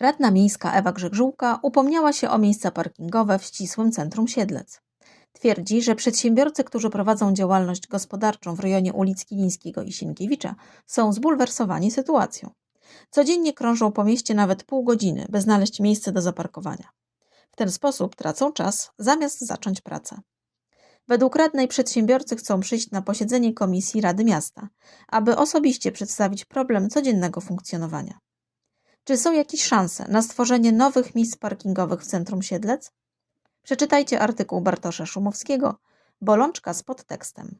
Radna miejska Ewa Grzegżółka upomniała się o miejsca parkingowe w ścisłym centrum Siedlec. Twierdzi, że przedsiębiorcy, którzy prowadzą działalność gospodarczą w rejonie ulic Kilińskiego i Sienkiewicza, są zbulwersowani sytuacją. Codziennie krążą po mieście nawet pół godziny, by znaleźć miejsce do zaparkowania. W ten sposób tracą czas, zamiast zacząć pracę. Według radnej przedsiębiorcy chcą przyjść na posiedzenie Komisji Rady Miasta, aby osobiście przedstawić problem codziennego funkcjonowania. Czy są jakieś szanse na stworzenie nowych miejsc parkingowych w centrum Siedlec? Przeczytajcie artykuł Bartosza Szumowskiego Bolączka z podtekstem.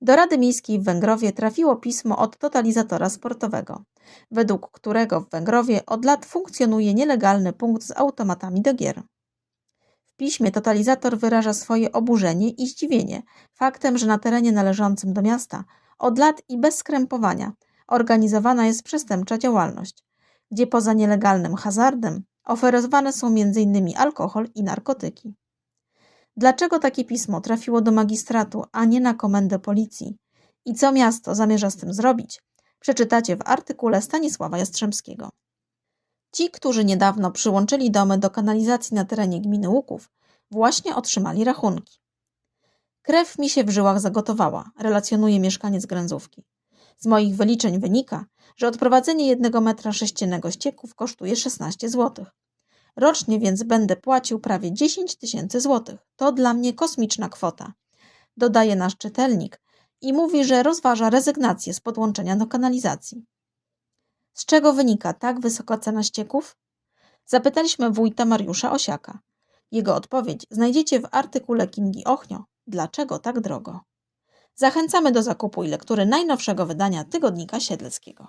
Do Rady Miejskiej w Węgrowie trafiło pismo od totalizatora sportowego, według którego w Węgrowie od lat funkcjonuje nielegalny punkt z automatami do gier. W piśmie totalizator wyraża swoje oburzenie i zdziwienie faktem, że na terenie należącym do miasta od lat i bez skrępowania organizowana jest przestępcza działalność, gdzie poza nielegalnym hazardem oferowane są m.in. alkohol i narkotyki. Dlaczego takie pismo trafiło do magistratu, a nie na komendę policji? I co miasto zamierza z tym zrobić? Przeczytacie w artykule Stanisława Jastrzębskiego. Ci, którzy niedawno przyłączyli domy do kanalizacji na terenie gminy Łuków, właśnie otrzymali rachunki. Krew mi się w żyłach zagotowała, relacjonuje mieszkaniec Gręzówki. Z moich wyliczeń wynika, że odprowadzenie jednego metra sześciennego ścieków kosztuje 16 zł. Rocznie więc będę płacił prawie 10 tysięcy złotych. To dla mnie kosmiczna kwota. Dodaje nasz czytelnik i mówi, że rozważa rezygnację z podłączenia do kanalizacji. Z czego wynika tak wysoka cena ścieków? Zapytaliśmy wójta Mariusza Osiaka. Jego odpowiedź znajdziecie w artykule Kingi Ochnio Dlaczego tak drogo? Zachęcamy do zakupu i lektury najnowszego wydania Tygodnika Siedleckiego.